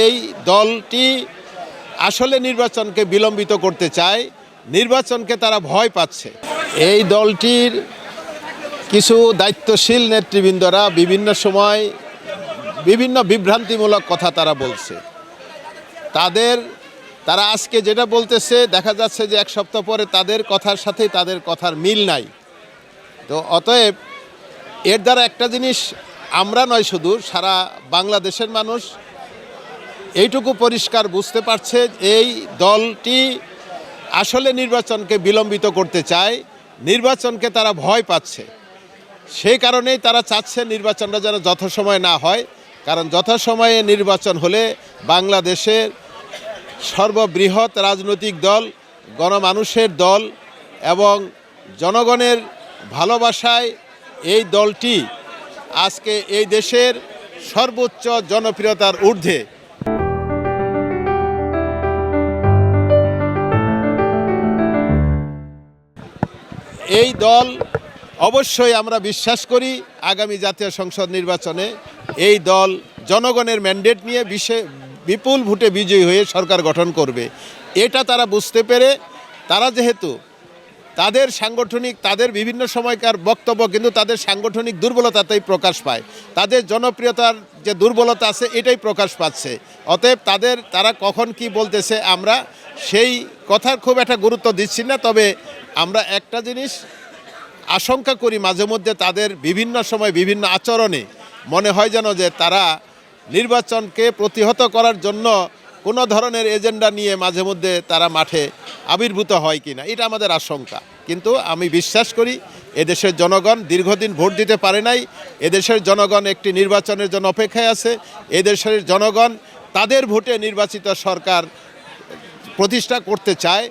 এই দলটি আসলে নির্বাচনকে বিলম্বিত করতে চায়, নির্বাচনকে তারা ভয় পাচ্ছে। এই দলটির কিছু দায়িত্বশীল নেতৃবৃন্দরা বিভিন্ন সময় বিভিন্ন বিভ্রান্তিমূলক কথা তারা বলছে। তাদের, তারা আজকে যেটা বলতেছে, দেখা যাচ্ছে যে এক সপ্তাহ পরে তাদের কথার সাথে তাদের কথার মিল নাই। তো অতএব এর দ্বারা একটা জিনিস আমরা নয় শুধু, সারা বাংলাদেশের মানুষ এইটুকু পরিষ্কার বুঝতে পারছে এই দলটি আসলে নির্বাচনকে বিলম্বিত করতে চায়, নির্বাচনকে তারা ভয় পাচ্ছে। সেই কারণেই তারা চাচ্ছে নির্বাচনটা যেন যথাসময়ে না হয়, কারণ যথাসময়ে নির্বাচন হলে বাংলাদেশের সর্ববৃহৎ রাজনৈতিক দল, গণমানুষের দল এবং জনগণের ভালোবাসায় এই দলটি আজকে এই দেশের সর্বোচ্চ জনপ্রিয়তার ঊর্ধ্বে। এই দল অবশ্যই আমরা বিশ্বাস করি আগামী জাতীয় সংসদ নির্বাচনে এই দল জনগণের ম্যান্ডেট নিয়ে বিশে বিপুল ভোটে বিজয়ী হয়ে সরকার গঠন করবে। এটা তারা বুঝতে পেরে তারা যেহেতু তাদের সাংগঠনিক, তাদের বিভিন্ন সময়কার বক্তব্য কিন্তু তাদের সাংগঠনিক দুর্বলতাতেই প্রকাশ পায়। তাদের জনপ্রিয়তার যে দুর্বলতা আছে এটাই প্রকাশ পাচ্ছে। অতএব তাদের, তারা কখন কি বলতেছে আমরা সেই কথার খুব একটা গুরুত্ব দিচ্ছি না, তবে আমরা একটা জিনিস আশঙ্কা করি মাঝে মধ্যে তাদের বিভিন্ন সময় বিভিন্ন আচরণে। মনে হয় যেন যে তারা নির্বাচনকে প্রতিহত করার জন্য কোনো ধরনের এজেন্ডা নিয়ে মাঝে মধ্যে তারা মাঠে আবির্ভূত হয় কিনা, এটা আমাদের আশঙ্কা। কিন্তু আমি বিশ্বাস করি এদেশের জনগণ দীর্ঘদিন ভোট দিতে পারে নাই, এদেশের জনগণ একটি নির্বাচনের জন্য অপেক্ষায় আছে, এদেশের জনগণ তাদের ভোটে নির্বাচিত সরকার প্রতিষ্ঠা করতে চায়।